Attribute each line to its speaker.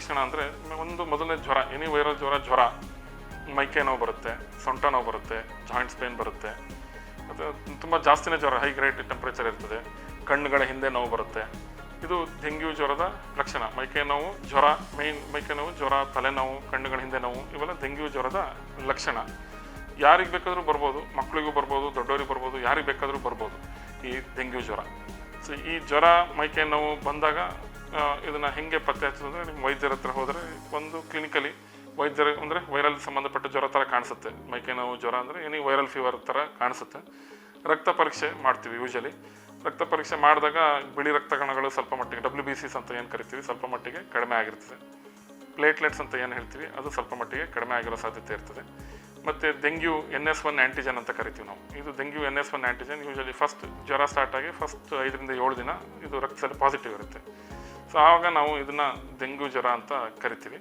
Speaker 1: ಲಕ್ಷಣ ಅಂದರೆ ಒಂದು ಮೊದಲನೇ ಜ್ವರ, ಎನಿ ವೈರಲ್ ಜ್ವರ ಜ್ವರ, ಮೈಕೈ ನೋವು ಬರುತ್ತೆ, ಸೊಂಟ ನೋವು ಬರುತ್ತೆ, ಜಾಯಿಂಟ್ಸ್ ಪೇನ್ ಬರುತ್ತೆ. ಅದು ತುಂಬ ಜಾಸ್ತಿನೇ ಜ್ವರ ಹೈ ಗ್ರೇಡ್ ಟೆಂಪ್ರೇಚರ್ ಇರ್ತದೆ. ಕಣ್ಣುಗಳ ಹಿಂದೆ ನೋವು ಬರುತ್ತೆ. ಇದು ಡೆಂಗ್ಯೂ ಜ್ವರದ ಲಕ್ಷಣ. ಮೈಕೈ ನೋವು, ಜ್ವರ ಮೈನ್ ಮೈಕೈ ನೋವು, ಜ್ವರ ತಲೆನೋವು ಕಣ್ಣುಗಳ ಹಿಂದೆ ನೋವು, ಇವೆಲ್ಲ ಡೆಂಗ್ಯೂ ಜ್ವರದ ಲಕ್ಷಣ. ಯಾರಿಗೆ ಬೇಕಾದರೂ ಬರ್ಬೋದು ಮಕ್ಕಳಿಗೂ ಬರ್ಬೋದು ದೊಡ್ಡವರಿಗೆ ಬರ್ಬೋದು, ಯಾರಿಗೆ ಬೇಕಾದರೂ ಬರ್ಬೋದು ಈ ಡೆಂಗ್ಯೂ ಜ್ವರ. ಸೊ ಈ ಜ್ವರ, ಮೈಕೈ ನೋವು ಬಂದಾಗ ಇದನ್ನ ಹೆಂಗೆ ಪತ್ತೆ ಹಚ್ಚೋದಂದ್ರೆ ನಿಮ್ಮ ವೈದ್ಯರ ಹತ್ರ ಹೋದರೆ ಒಂದು ಕ್ಲಿನಿಕಲಿ ವೈದ್ಯರ ಅಂದರೆ ವೈರಲ್ ಸಂಬಂಧಪಟ್ಟ ಜ್ವರ ಥರ ಕಾಣಿಸುತ್ತೆ. ಮೈಕೈ ನೋವು, ಜ್ವರ ಅಂದರೆ ಏನಿ ವೈರಲ್ ಫೀವರ್ ಥರ ಕಾಣಿಸುತ್ತೆ. ರಕ್ತ ಪರೀಕ್ಷೆ ಮಾಡ್ತೀವಿ ಯೂಶಲಿ ರಕ್ತ ಪರೀಕ್ಷೆ ಮಾಡಿದಾಗ ಬಿಳಿ ರಕ್ತ ಕಣಗಳು ಸ್ವಲ್ಪ ಮಟ್ಟಿಗೆ ಡಬ್ಲ್ಯೂ ಬಿ ಸಿಸ್ ಅಂತ ಏನು ಕರಿತೀವಿ? ಸ್ವಲ್ಪ ಮಟ್ಟಿಗೆ ಕಡಿಮೆ ಆಗಿರ್ತದೆ. ಪ್ಲೇಟ್ಲೆಟ್ಸ್ ಅಂತ ಏನು ಹೇಳ್ತೀವಿ? ಅದು ಸ್ವಲ್ಪ ಮಟ್ಟಿಗೆ ಕಡಿಮೆ ಆಗಿರೋ ಸಾಧ್ಯತೆ ಇರ್ತದೆ. ಮತ್ತು dengue N S one antigen ಅಂತ ಕರಿತೀವಿ ನಾವು. ಇದು dengue N S one antigen usually first ಜ್ವರ ಸ್ಟಾರ್ಟ್ ಆಗಿ ಫಸ್ಟ್ ಐದರಿಂದ ಏಳು ದಿನ ಇದು ರಕ್ತದಲ್ಲಿ ಪಾಸಿಟಿವ್ ಇರುತ್ತೆ. ಸೊ ಆವಾಗ ನಾವು ಇದನ್ನು ಡೆಂಗ್ಯೂ ಜ್ವರ ಅಂತ ಕರಿತೀವಿ.